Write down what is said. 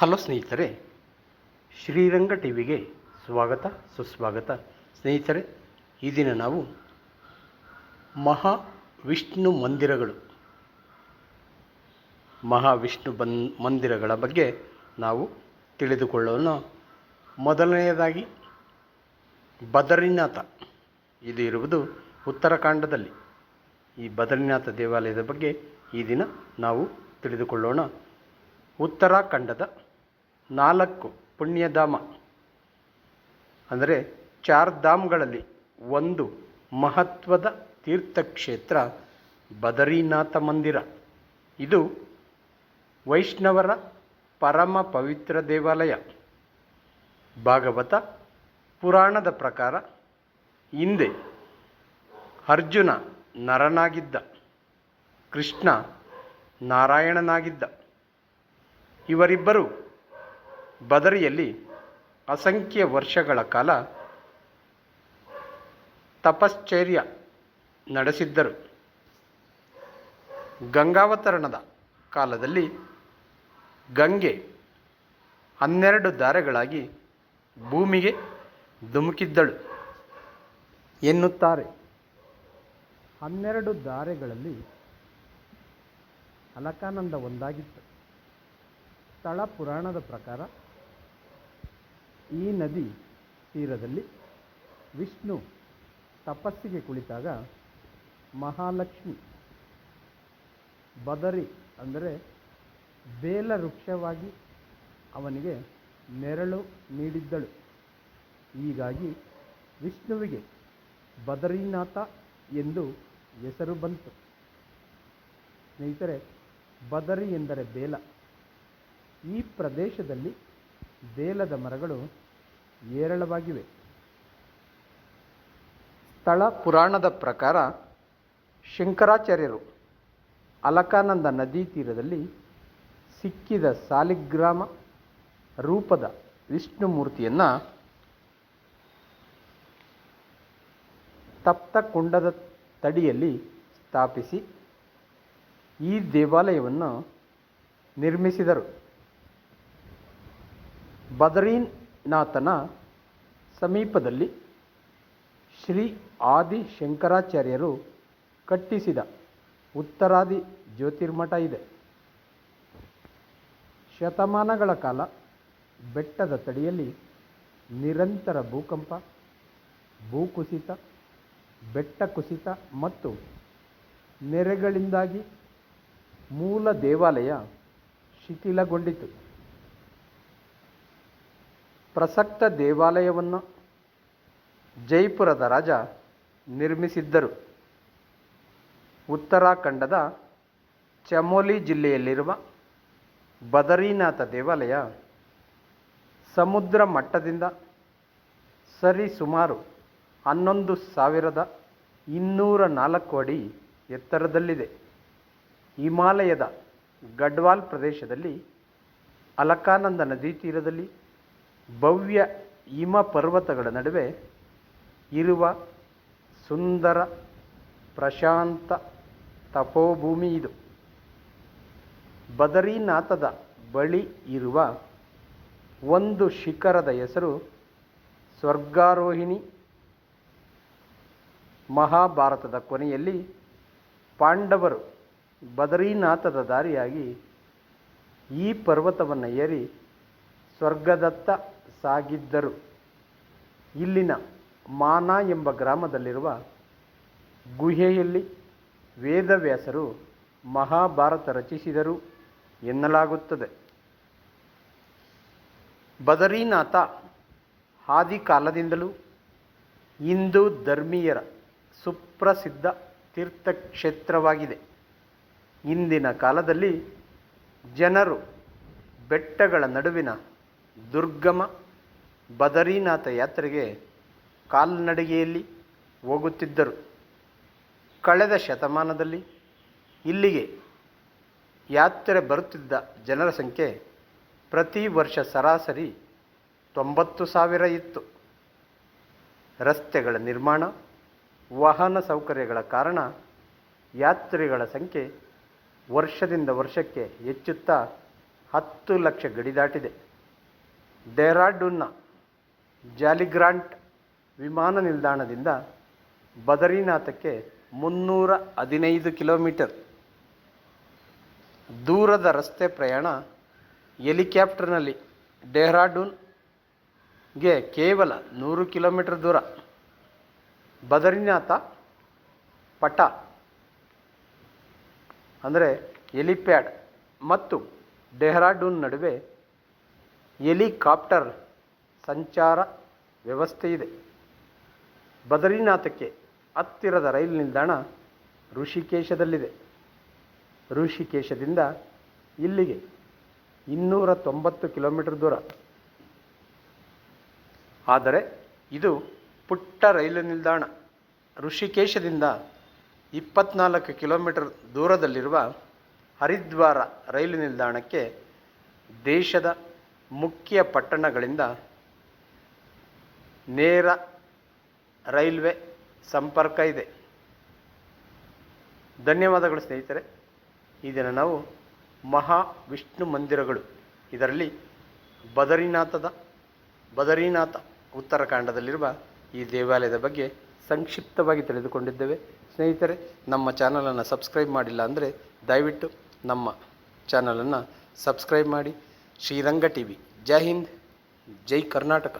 Hello ಸ್ನೇಹಿತರೆ, Sriranga T ವಿಗೆ ಸ್ವಾಗತ, ಸುಸ್ವಾಗತ. ಸ್ನೇಹಿತರೆ, ಈ ದಿನ ನಾವು ಮಹಾ ವಿಷ್ಣು ಮಂದಿರಗಳು. ಮಹಾವಿಷ್ಣು ಬನ್, ಮಂದಿರಗಳ ಬಗ್ಗೆ ನಾವು ತಿಳಿದುಕೊಳ್ಳೋಣ. ಮೊದಲನೆಯದಾಗಿ, ಬದರಿನಾಥ. ಇದು ಇರುವುದು ಉತ್ತರಾಖಂಡದಲ್ಲಿ. ಈ ಬದರಿನಾಥ ದೇವಾಲಯದ ಬಗ್ಗೆ ಈ ದಿನ ನಾವು ತಿಳಿದುಕೊಳ್ಳೋಣ. ಉತ್ತರಾಖಂಡದ ನಾಲ್ಕು ಪುಣ್ಯಧಾಮ. ಅಂದರೆ ಚಾರ್ ಧಾಮ್ಗಳಲ್ಲಿ ಒಂದು ಮಹತ್ವದ ತೀರ್ಥಕ್ಷೇತ್ರ ಬದರಿನಾಥ ಮಂದಿರ. ಇದು ವೈಷ್ಣವರ ಪರಮ ಪವಿತ್ರ ದೇವಾಲಯ. ಭಾಗವತ ಪುರಾಣದ ಪ್ರಕಾರ ಹಿಂದೆ ಅರ್ಜುನ ನರನಾಗಿದ್ದ, ಕೃಷ್ಣ ನಾರಾಯಣನಾಗಿದ್ದ. ಇವರಿಬ್ಬರು ಬದರಿಯಲ್ಲಿ ಅಸಂಖ್ಯ ವರ್ಷಗಳ ಕಾಲ ತಪಶ್ಚರ್ಯ ನಡೆಸಿದ್ದರು. ಗಂಗಾವತರಣದ ಕಾಲದಲ್ಲಿ ಗಂಗೆ ಹನ್ನೆರಡು ದಾರೆಗಳಾಗಿ ಭೂಮಿಗೆ ಧುಮುಕಿದ್ದಳು ಎನ್ನುತ್ತಾರೆ. ಹನ್ನೆರಡು ದಾರೆಗಳಲ್ಲಿ ಅಲಕಾನಂದ ಒಂದಾಗಿತ್ತು. ಸ್ಥಳ ಪುರಾಣದ ಪ್ರಕಾರ ಈ ನದಿ ತೀರದಲ್ಲಿ ವಿಷ್ಣು ತಪಸ್ಸಿಗೆ ಕುಳಿತಾಗ ಮಹಾಲಕ್ಷ್ಮಿ ಬದರಿ ಅಂದರೆ ಬೇಲ ವೃಕ್ಷವಾಗಿ ಅವನಿಗೆ ನೆರಳು ನೀಡಿದ್ದಳು. ಹೀಗಾಗಿ ವಿಷ್ಣುವಿಗೆ ಬದರಿನಾಥ ಎಂದು ಹೆಸರು ಬಂತು. ಸ್ನೇಹಿತರೆ, ಬದರಿ ಎಂದರೆ ಬೇಲ. ಈ ಪ್ರದೇಶದಲ್ಲಿ ಬೇಲದ ಮರಗಳು ಏರಳವಾಗಿವೆ. ಸ್ಥಳ ಪುರಾಣದ ಪ್ರಕಾರ ಶಂಕರಾಚಾರ್ಯರು ಅಲಕಾನಂದ ನದಿ ತೀರದಲ್ಲಿ ಸಿಕ್ಕಿದ ಸಾಲಿಗ್ರಾಮ ರೂಪದ ವಿಷ್ಣು ಮೂರ್ತಿಯನ್ನು ತಪ್ತ ಕುಂಡದ ತಡಿಯಲ್ಲಿ ಸ್ಥಾಪಿಸಿ ಈ ದೇವಾಲಯವನ್ನು ನಿರ್ಮಿಸಿದರು. ಬದರೀನಾಥನ ಸಮೀಪದಲ್ಲಿ ಶ್ರೀ ಆದಿ ಶಂಕರಾಚಾರ್ಯರು ಕಟ್ಟಿಸಿದ ಉತ್ತರಾದಿ ಜ್ಯೋತಿರ್ಮಠ ಇದೆ. ಶತಮಾನಗಳ ಕಾಲ ಬೆಟ್ಟದ ತಡಿಯಲ್ಲಿ ನಿರಂತರ ಭೂಕಂಪ, ಭೂಕುಸಿತ ಬೆಟ್ಟ ಕುಸಿತ ಮತ್ತು ನೆರೆಗಳಿಂದಾಗಿ ಮೂಲ ದೇವಾಲಯ ಶಿಥಿಲಗೊಂಡಿತು. ಪ್ರಸಕ್ತ ದೇವಾಲಯವನ್ನು ಜೈಪುರದ ರಾಜ ನಿರ್ಮಿಸಿದ್ದರು. ಉತ್ತರಾಖಂಡದ ಚಮೋಲಿ ಜಿಲ್ಲೆಯಲ್ಲಿರುವ ಬದರೀನಾಥ ದೇವಾಲಯ ಸಮುದ್ರ ಮಟ್ಟದಿಂದ ಸರಿ ಸುಮಾರು ಹನ್ನೊಂದು ಸಾವಿರದ ಇನ್ನೂರ ನಾಲ್ಕು ಅಡಿ ಎತ್ತರದಲ್ಲಿದೆ. ಹಿಮಾಲಯದ ಗಡ್ವಾಲ್ ಪ್ರದೇಶದಲ್ಲಿ ಅಲಕಾನಂದ ನದಿ ತೀರದಲ್ಲಿ ಭವ್ಯ ಹಿಮ ಪರ್ವತಗಳ ನಡುವೆ ಇರುವ ಸುಂದರ, ಪ್ರಶಾಂತ ತಪೋಭೂಮಿ ಇದು. ಬದರಿನಾಥದ ಬಳಿ ಇರುವ ಒಂದು ಶಿಖರದ ಹೆಸರು ಸ್ವರ್ಗಾರೋಹಿಣಿ ಮಹಾಭಾರತದ ಕೊನೆಯಲ್ಲಿ ಪಾಂಡವರು ಬದರಿನಾಥದ ದಾರಿಯಾಗಿ ಈ ಪರ್ವತವನ್ನು ಏರಿ ಸ್ವರ್ಗದತ್ತ ಸಾಗಿದ್ದರು. ಇಲ್ಲಿನ ಮಾನ ಎಂಬ ಗ್ರಾಮದಲ್ಲಿರುವ ಗುಹೆಯಲ್ಲಿ ವೇದವ್ಯಾಸರು ಮಹಾಭಾರತ ರಚಿಸಿದರು ಎನ್ನಲಾಗುತ್ತದೆ. ಬದರೀನಾಥ ಆದಿಕಾಲದಿಂದಲೂ ಹಿಂದೂ ಧರ್ಮೀಯರ ಸುಪ್ರಸಿದ್ಧ ತೀರ್ಥಕ್ಷೇತ್ರವಾಗಿದೆ. ಇಂದಿನ ಕಾಲದಲ್ಲಿ ಜನರು ಬೆಟ್ಟಗಳ ನಡುವಿನ ದುರ್ಗಮ ಬದರಿನಾಥ ಯಾತ್ರೆಗೆ ಕಾಲ್ನಡಿಗೆಯಲ್ಲಿ ಹೋಗುತ್ತಿದ್ದರು. ಕಳೆದ ಶತಮಾನದಲ್ಲಿ ಇಲ್ಲಿಗೆ ಯಾತ್ರೆ ಬರುತ್ತಿದ್ದ ಜನರ ಸಂಖ್ಯೆ ಪ್ರತಿ ವರ್ಷ ಸರಾಸರಿ ತೊಂಬತ್ತು ಸಾವಿರ ಇತ್ತು. ರಸ್ತೆಗಳ ನಿರ್ಮಾಣ, ವಾಹನ ಸೌಕರ್ಯಗಳ ಕಾರಣ ಯಾತ್ರಿಗಳ ಸಂಖ್ಯೆ ವರ್ಷದಿಂದ ವರ್ಷಕ್ಕೆ ಹೆಚ್ಚುತ್ತಾ ಹತ್ತು ಲಕ್ಷ ಗಡಿ ದಾಟಿದೆ. ಡೆಹ್ರಾಡೂನ್ನ ಜಾಲಿಗ್ರಾಂಟ್ ವಿಮಾನ ನಿಲ್ದಾಣದಿಂದ ಬದರಿನಾಥಕ್ಕೆ ಮುನ್ನೂರ ಹದಿನೈದು ಕಿಲೋಮೀಟರ್ ದೂರದ ರಸ್ತೆ ಪ್ರಯಾಣ ಹೆಲಿಕ್ಯಾಪ್ಟರ್ನಲ್ಲಿ ಡೆಹ್ರಾಡೂನ್ಗೆ ಕೇವಲ ನೂರು ಕಿಲೋಮೀಟರ್ ದೂರ. ಬದರಿನಾಥ ಪಟ ಅಂದರೆ ಎಲಿಪ್ಯಾಡ್ ಮತ್ತು ಡೆಹ್ರಾಡೂನ್ ನಡುವೆ ಹೆಲಿಕಾಪ್ಟರ್ ಸಂಚಾರ ವ್ಯವಸ್ಥೆ ಇದೆ. ಬದರಿನಾಥಕ್ಕೆ ಹತ್ತಿರದ ರೈಲು ನಿಲ್ದಾಣ ಋಷಿಕೇಶದಲ್ಲಿದೆ. ಋಷಿಕೇಶದಿಂದ ಇಲ್ಲಿಗೆ ಇನ್ನೂರ ತೊಂಬತ್ತು ಕಿಲೋಮೀಟರ್ ದೂರ. ಆದರೆ ಇದು ಪುಟ್ಟ ರೈಲು ನಿಲ್ದಾಣ. ಋಷಿಕೇಶದಿಂದ ಇಪ್ಪತ್ನಾಲ್ಕು ಕಿಲೋಮೀಟರ್ ದೂರದಲ್ಲಿರುವ ಹರಿದ್ವಾರ ರೈಲು ನಿಲ್ದಾಣಕ್ಕೆ ದೇಶದ ಮುಖ್ಯ ಪಟ್ಟಣಗಳಿಂದ ನೇರ ರೈಲ್ವೆ ಸಂಪರ್ಕ ಇದೆ. ಧನ್ಯವಾದಗಳು ಸ್ನೇಹಿತರೆ. ಈ ದಿನ ನಾವು ಮಹಾ ವಿಷ್ಣು ಮಂದಿರಗಳು. ಇದರಲ್ಲಿ ಬದರಿನಾಥದ, ಬದರಿನಾಥ ಉತ್ತರಾಖಂಡದಲ್ಲಿರುವ ಈ ದೇವಾಲಯದ ಬಗ್ಗೆ ಸಂಕ್ಷಿಪ್ತವಾಗಿ ತಿಳಿದುಕೊಂಡಿದ್ದೇವೆ. ಸ್ನೇಹಿತರೆ, ನಮ್ಮ ಚಾನಲನ್ನು ಸಬ್ಸ್ಕ್ರೈಬ್ ಮಾಡಿಲ್ಲ ಅಂದರೆ ದಯವಿಟ್ಟು ನಮ್ಮ ಚಾನಲನ್ನು ಸಬ್ಸ್ಕ್ರೈಬ್ ಮಾಡಿ. Shriranga T V Jai Hind, Jai Karnataka.